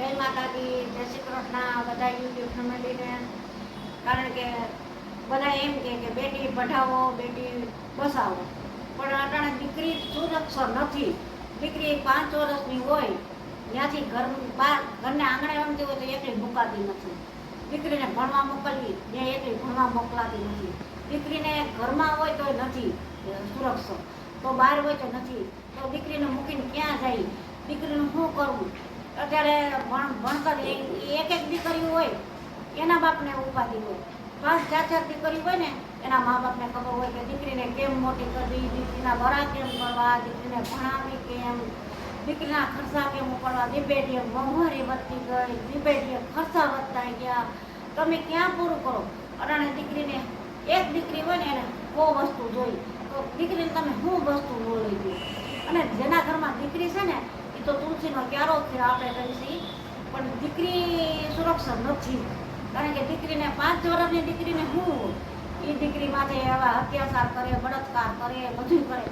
જય માતાજી, જય શ્રી કૃષ્ણ, બધા યુટ્યુબ ફેમિલીને. કારણ કે બધા એમ કે કે બેટી પઢાવો, બેટી બસાવો. પણ અટાણે દીકરી સુરક્ષર નથી. દીકરી પાંચ વર્ષની હોય, ત્યાંથી ઘર બહાર, ઘરને આંગણે રમતી હોય તો એકલી મુકાતી નથી. દીકરીને ભણવા મોકલવી ત્યાં એકલી ભણવા મોકલાતી નથી. દીકરીને ઘરમાં હોય તો નથી સુરક્ષા તો બહાર હોય તો નથી. તો દીકરીને મૂકીને ક્યાં જાય? દીકરીનું શું કરવું? અત્યારે ભણ, ભણતર એક એક દીકરી હોય, એના બાપને ઉપાધિ હોય. પાંચ ચાર ચાર દીકરી હોય ને, એના મા બાપને ખબર હોય કે દીકરીને કેમ મોટી કરવી, દીકરીના ભરા કેમ કરવા, દીકરીને ભણાવી કેમ, દીકરીના ખર્ચા કેમ ઉપાડવા દીપેટીએ મોંઘવારી વધતી ગઈ દીપેટીએ ખર્ચા વધતા ગયા. તમે ક્યાં પૂરું કરો? અટાણે દીકરીને એક દીકરી હોય ને, એને કો વસ્તુ જોઈ. તો દીકરીને તમે શું વસ્તુ ન લઈ દો અને જેના ઘરમાં દીકરી છે ને તો તુલસીનો ક્યારો છે આપણે કહીશી પણ દીકરી સુરક્ષા નથી. કારણ કે દીકરીને પાંચ વર્ષની દીકરીને હું એ દીકરી માટે એવા અત્યાચાર કરે, બળાત્કાર કરે બધું કરે.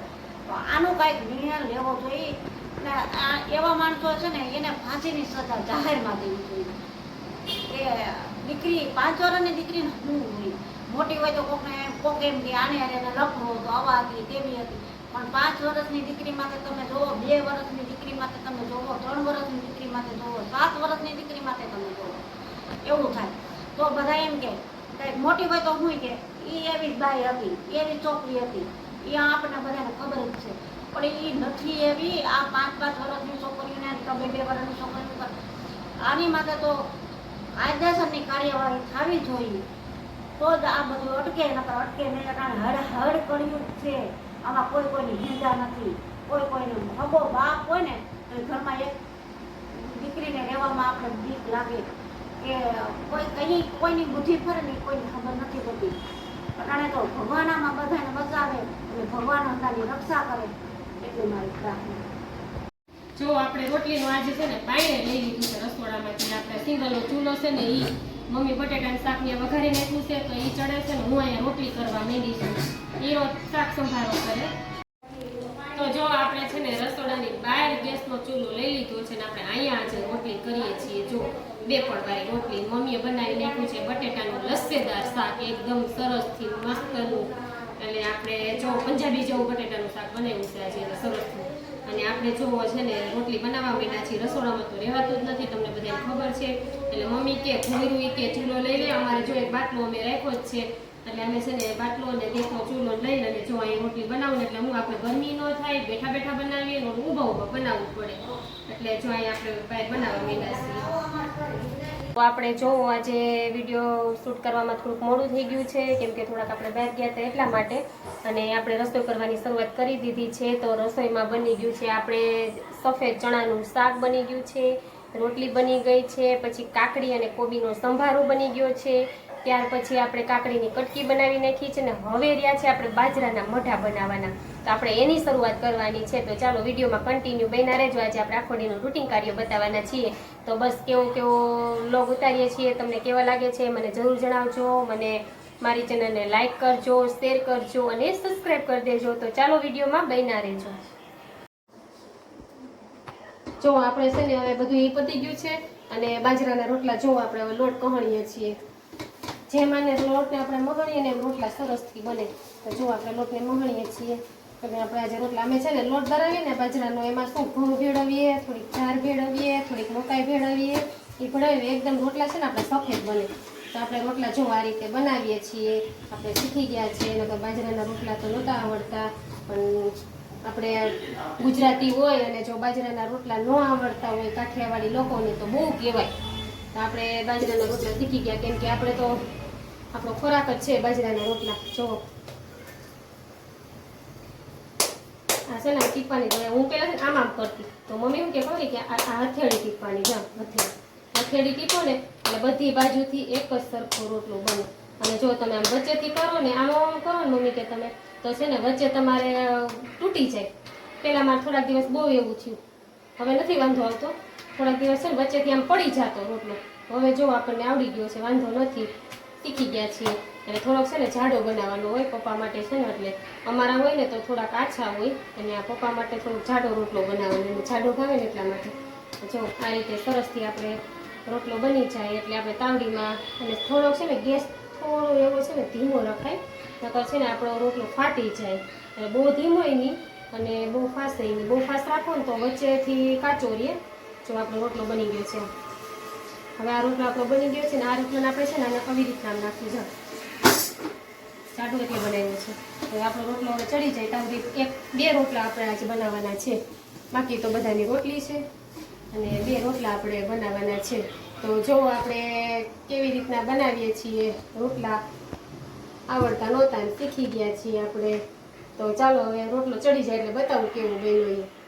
તો આનો કાંઈક નિર્ણય લેવો જોઈએ. ને આ એવા માણસો છે ને, એને ફાંસીની સજા જાહેરમાં દેવી જોઈએ. કે દીકરી પાંચ વર્ષની દીકરીને હું હોય. મોટી હોય તો કોકને, કોક એમ કે આને એને લફડો તો આવા હતી તેવી હતી. પણ પાંચ વર્ષની દીકરી માટે તમે જોવો બે વર્ષની દીકરી માટે તમે જોવો ત્રણ વર્ષની દીકરી માટે જોવો સાત વર્ષની દીકરી માટે તમે જોવો એવું થાય. તો બધા એમ કે મોટી હોય તો હું કે એ એવી જ બાઈ હતી, એવી છોકરી હતી એ આપણને બધાને ખબર જ છે. પણ એ નથી એવી, આ પાંચ પાંચ વર્ષની છોકરીઓને કે બે વર્ષની છોકરીઓ પર આની માટે તો કાયદેસરની કાર્યવાહી થવી જોઈએ. તો જ આ બધું અટકે, નકર અટકે નહીં કારણ હડ હડ કર્યું છે. આમાં કોઈ કોઈની હિંસા નથી. કોઈ કોઈને ભગો બાપ હોય ને, તો ઘરમાં એક દીકરીને રહેવામાં આપણે બીક લાગે કે કોઈ કઈ, કોઈની બુદ્ધિ પર ને કોઈને ખબર નથી પડતી. અટાણે તો ભગવાન આમાં બધાને બચાવે અને ભગવાન અંદાની રક્ષા કરે. એટલી મારી પ્રાર્થના. જો આપણે રોટલીનું આજે છે ને બાયણે લઈ લીધું છે રસોડામાંથી, આપણે સિંગલનો ચૂલો છે ને ઈ મમ્મી બટેટાનું શાક ને વઘારી એટલું છે તો એ ચડે છે ને હું અહીંયા રોટલી કરવા માંડી છું. એનો શાક સંભારો કરે. તો જો આપણે છે ને રસોડાની બહાર ગેસનો ચૂલો લઈ લીધો છે ને આપણે અહીંયા આજે રોટલી કરીએ છીએ. જો બે પડવાળી રોટલી મમ્મીએ બનાવી નાખ્યું છે. બટેટાનું લસ્સેદાર શાક એકદમ સરસથી મસ્તનું. એટલે આપણે જો પંજાબી જેવું બટેટાનું શાક બનાવ્યું છે આજે સરસનું અને આપણે જો છે ને રોટલી બનાવવા માંડ્યા છીએ, રસોડામાં તો રહેવાતું જ નથી, તમને બધાને ખબર છે. એટલે મમ્મી કે ઈ કે ચૂલો લઈ લે, અમારે જો એક બાટલો અમે રાખ્યો જ છે. એટલે અમે છે ને બાટલો અને દેખો ચૂલો લઈને અને જો અહીં રોટલી બનાવું એટલે હું આપણે ગરમી ન થાય, બેઠા બેઠા બનાવીએ ને ઊભા ઊભા બનાવવું પડે. એટલે જો અહીં આપણે બહાર બનાવવા માંડ્યા છીએ. તો આપણે જોવો આજે વીડિયો શૂટ કરવામાં થોડુંક મોડું થઈ ગયું છે, કેમ કે થોડાક આપણે બહાર ગયા હતા એટલા માટે. અને આપણે રસોઈ કરવાની શરૂઆત કરી દીધી છે, તો રસોઈમાં બની ગયું છે, આપણે સફેદ ચણાનું શાક બની ગયું છે. રોટલી બની ગઈ છે, પછી કાકડી અને કોબીનો સંભારો બની ગયો છે. ત્યાર પછી આપણે કાકડીની કટકી બનાવી નાખી છે ને હવે રહ્યા છે આપણે બાજરાના મઠા બનાવવાના. તો આપણે એની શરૂઆત કરવાની છે. તો ચાલો વિડીયોમાં કન્ટિન્યુ બન્યા રહેજો. આજે આપણે આખો દીનું રૂટિન કાર્ય બતાવવાના છીએ. તો બસ કેવો કેવો લોગ ઉતારીએ છીએ, તમને કેવા લાગે છે મને જરૂર જણાવજો. મને મારી ચેનલને લાઇક કરજો શેર કરજો અને સબસ્ક્રાઈબ કરી દેજો. તો ચાલો વિડીયોમાં બન્યા રહેજો. જો આપણે છે ને હવે બધું એ પતી ગયું છે અને બાજરાના રોટલા જો આપણે હવે લોટ કહણીએ છીએ. જેમ આને લોટને આપણે મગણીએ ને એમ રોટલા સરસથી બને. તો જો આપણે લોટને મગણીએ છીએ. અને આપણે આજે રોટલા અમે છે ને લોટ ધરાવીએ ને બાજરાનો એમાં શું ઘઉં ભેળવીએ, થોડીક ચાર ભેળવીએ, થોડીક મકાઈ ભેળવીએ એ ભેળવીએ, એકદમ રોટલા છે ને આપણે સફેદ બને. તો આપણે રોટલા જો આ રીતે બનાવીએ છીએ. આપણે શીખી ગયા છીએ, નકર બાજરાના રોટલા તો નહોતા આવડતા. પણ આપણે ગુજરાતી હોય અને જો બાજરાના રોટલા ન આવડતા હોય કાઠિયાવાડી લોકોને તો બહુ કહેવાય. તો આપણે બાજરાના રોટલા શીખી ગયા, કેમ કે આપણે તો આપણો ખોરાક જ છે બાજરાના રોટલા. જો. આ છે ને ટીપવાની તો હું પહેલાં આમ આમ કરતી. તો મમ્મી એમ કે ખબર કે આ હથેળી ટીપવાની જામ હથેળી. હથેળી ટીપો ને, એટલે બધી બાજુથી એક જ સરખો રોટલો બને. અને જો તમે આમ વચ્ચેથી કરો ને, આમ આમ કરો ને, મમ્મી કે તમે તો છે ને વચ્ચે તમારે તૂટી જાય. પહેલાં મારે થોડાક દિવસ બહુ એવું થયું. હવે નથી વાંધો આવતો. થોડાક દિવસ છે ને વચ્ચેથી આમ પડી જતો રોટલો. હવે જો આપણને આવડી ગયો છે, વાંધો નથી. શીખી ગયા છીએ. એટલે થોડોક છે ને જાડો બનાવવાનો હોય પપ્પા માટે છે ને, એટલે અમારા હોય ને તો થોડાક આછા હોય. અને આ પપ્પા માટે થોડોક જાડો રોટલો બનાવવાનો અને જાડો ભાવે ને એટલા માટે. જો, આ રીતે સરસથી આપણે રોટલો બની જાય, એટલે આપણે તાવડીમાં અને થોડોક છે ને ગેસ થોડો એવો છે ને, ધીમો રખાય. નકર છે ને આપણો રોટલો ફાટી જાય. એટલે બહુ ધીમો નહીં, અને બહુ ફાસ્ટ નહીં. બહુ ફાસ્ટ રાખો ને તો વચ્ચેથી કાચો રહીએ જો આપણો રોટલો બની ગયો છે. હવે આ રોટલો આપણો બની ગયો છે ને, આ રોટલાને આપણે છે ને આને આવી રીતના નાખી છે જાડું એટલે બનાવ્યો છે. તો આપણો રોટલો હવે ચડી જાય ત્યાં સુધી એક, બે રોટલા આપણે આજે બનાવવાના છે. બાકી તો બધાની રોટલી છે. અને બે રોટલા આપણે બનાવવાના છે. તો જો આપણે કેવી રીતના બનાવીએ છીએ રોટલા, આવડતા નહોતા શીખી ગયા છીએ આપણે. તો ચાલો હવે રોટલો ચડી જાય એટલે બતાવું કેવું બન્યું એ.